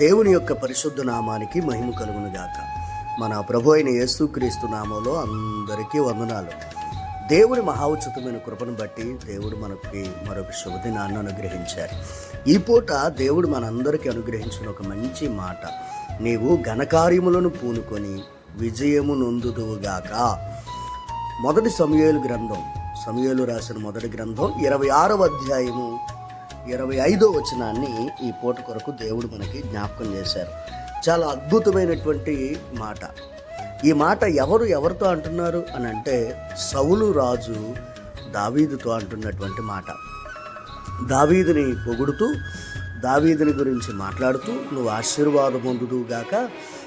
దేవుని యొక్క పరిశుద్ధ నామానికి మహిమ కలుగును గాక. మన ప్రభు అయిన యేసుక్రీస్తు నామంలో అందరికీ వందనాలు. దేవుని మహా อุ చితమైన కృపను బట్టి దేవుడు మనకి మరొక శుభదినాన్ని అనుగ్రహించారు. ఈ పూట దేవుడు మనందరికీ అనుగ్రహించిన ఒక మంచి మాట. నీవు ఘనకార్యములను పూనుకొని విజయము నొందుదువుగాక మొదటి సమయలు గ్రంథం సమయలు రాసిన మొదటి గ్రంథం ఇరవై ఆరవ అధ్యాయము ఇరవై ఐదో వచనాన్ని ఈ పూట కొరకు దేవుడు మనకి జ్ఞాపకం చేశారు. చాలా అద్భుతమైనటువంటి మాట. ఈ మాట ఎవరు ఎవరితో అంటున్నారు అని అంటే సౌలు రాజు దావీదుతో అంటున్నటువంటి మాట. దావీదుని పొగుడుతూ దావీదుని గురించి మాట్లాడుతూ నువ్వు ఆశీర్వాదం పొందుదువుగాక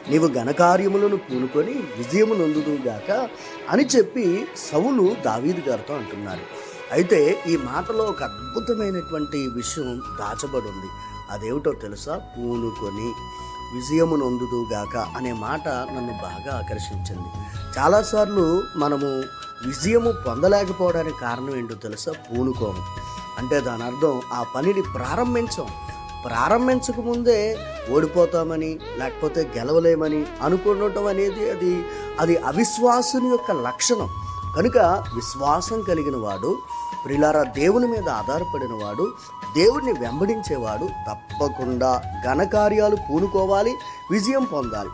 నీవు ఘనకార్యములను పూనుకొని విజయము నొందుదువుగాక అని చెప్పి సవులు దావీదు గారితో అంటున్నారు. అయితే ఈ మాటలో ఒక అద్భుతమైనటువంటి విషయం దాచబడి ఉంది అదేమిటో తెలుసా? పూనుకొని విజయము నొందుదుగాక అనే మాట నన్ను బాగా ఆకర్షించింది. చాలాసార్లు మనము విజయము పొందలేకపోవడానికి కారణం ఏంటో తెలుసా? పూనుకోము. అంటే దాని అర్థం ఆ పనిని ప్రారంభించాం. ప్రారంభించక ముందే ఓడిపోతామని లేకపోతే గెలవలేమని అనుకుండటం అనేది అది అది అవిశ్వాసుని యొక్క లక్షణం. కనుక విశ్వాసం కలిగిన వాడు ప్రిలారా దేవుని మీద ఆధారపడిన వాడు దేవుడిని వెంబడించేవాడు తప్పకుండా ఘనకార్యాలు పూనుకోవాలి విజయం పొందాలి.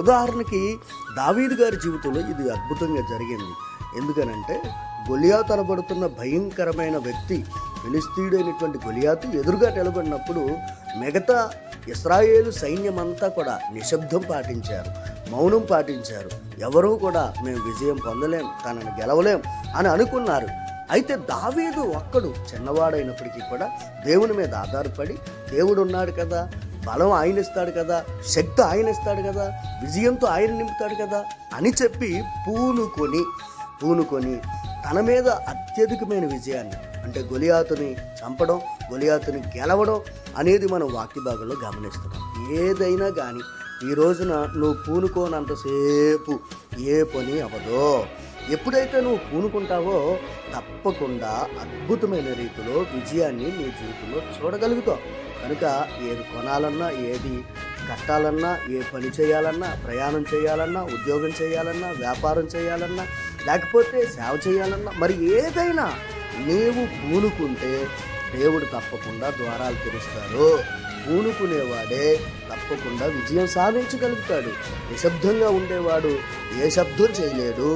ఉదాహరణకి దావీదు గారి జీవితంలో ఇది అద్భుతంగా జరిగింది. ఎందుకనంటే గొలియాత్ అనబడుతున్న భయంకరమైన వ్యక్తి ఫిలిస్తీయుడైనటువంటి గొలియాతు ఎదురుగా నిలబడినప్పుడు మిగతా ఇస్రాయేలు సైన్యమంతా కూడా నిశ్శబ్దం పాటించారు మౌనం పాటించారు. ఎవరూ కూడా మేము విజయం పొందలేం తనని గెలవలేం అని అనుకున్నారు. అయితే దావీదు ఒక్కడు చిన్నవాడైనప్పటికీ కూడా దేవుని మీద ఆధారపడి దేవుడు ఉన్నాడు కదా బలం ఆయన ఇస్తాడు కదా శక్తి ఆయన ఇస్తాడు కదా విజయంతో ఆయన నింపుతాడు కదా అని చెప్పి పూనుకొని పూనుకొని తన మీద అత్యధికమైన విజయాన్ని అంటే గొలియాతుని చంపడం గొలియాతుని గెలవడం అనేది మనం వాక్య భాగంలో గమనిస్తున్నాం. ఏదైనా కానీ ఈ రోజున నువ్వు పూనుకోనంతసేపు ఏ పని అవదో ఎప్పుడైతే నువ్వు పూనుకుంటావో తప్పకుండా అద్భుతమైన రీతిలో విజయాన్ని నీ జీవితంలో చూడగలుగుతావు. కనుక ఏది కొనాలన్నా ఏది కట్టాలన్నా ఏ పని చేయాలన్నా ప్రయాణం చేయాలన్నా ఉద్యోగం చేయాలన్నా వ్యాపారం చేయాలన్నా లేకపోతే సేవ చేయాలన్నా మరి ఏదైనా నీవు పూనుకుంటే దేవుడు తప్పకుండా ద్వారాలు తెరుస్తారు పూనుకునేవాడే తప్పకుండా విజయం సాధించగలుగుతాడు. నిశ్శబ్దంగా ఉండేవాడు ఏ శబ్దం చేయలేడు.